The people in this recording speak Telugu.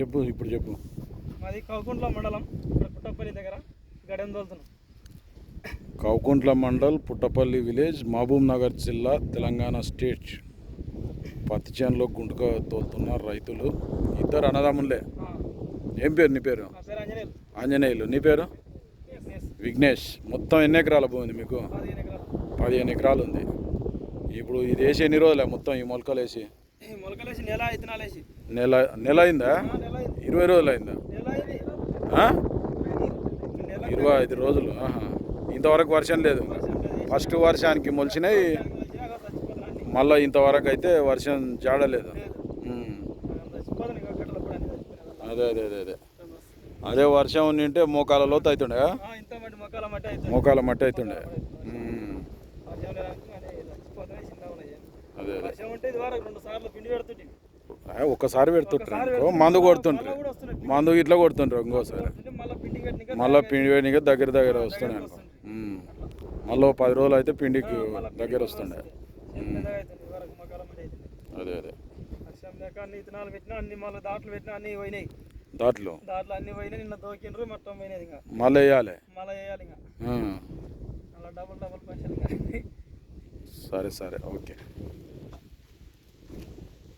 చెప్పు ఇప్పుడు చెప్పు. మాది కౌకుంట్ల మండలం ఇక్కడ పుట్టపల్లి దగ్గర గడెం తోలుతున్నాం. కౌకుంట్ల మండల్ పుట్టపల్లి విలేజ్ మహబూబ్ నగర్ జిల్లా తెలంగాణ స్టేట్. పత్తి చేనులో గుంటుక తోలుతున్న రైతులు ఇద్దరు అన్నదమ్ములే. ఏం పేరు నీ పేరు? ఆంజనేయులు. నీ పేరు. విఘ్నేష్. మొత్తం ఎన్ని ఎకరాల భూమి మీకు? పదిహేను ఎకరాలు ఉంది. ఇప్పుడు ఇది వేసి ఎన్ని రోజులే మొత్తం ఈ మొలకలు వేసి? మొలకలేసి నెల నెల నెల అయిందా? ఇరవై రోజులు అయిందా. ఇరవై ఐదు రోజులు. ఇంతవరకు వర్షం లేదు. ఫస్ట్ వర్షానికి మొలిచినాయి. మళ్ళీ ఇంతవరకు అయితే వర్షం జాడలేదు. అదే అదే అదే అదే. అదే వర్షం ఉండింటే మోకాల లోతు అవుతుండే మోకాల మట్టి అవుతుండే అదే అదే వర్షం ఉంటే ఇది వరకు రెండు సార్లు పిండి పెడుతుంటే ఆ, ఒక్కసారి పెడుతుంటారు మందు కొడుతుంటారు. మందు ఇట్లా కొడుతుంటారు ఇంకోసారి. మళ్ళీ పిండి పెట్టినాక దగ్గర దగ్గర వస్తున్నాయి అనుకో. మళ్ళీ పది రోజులు అయితే పిండికి దగ్గర వస్తుండే. అదే అదే. అన్ని పెట్టినా అన్ని మళ్ళీ దాంట్లో పెట్టినా అన్ని పోయినాయి. దాంట్లో? దాంట్లో అన్ని పోయినాయి నిన్న దోకిండ్రు మొత్తం ఇంకా. మళ్ళీ వేయాలి? మళ్ళీ వేయాలి ఇంకా. ఆ. అలా డబుల్ డబుల్ పైసలు ఇంకా. సరే సరే. ఓకే.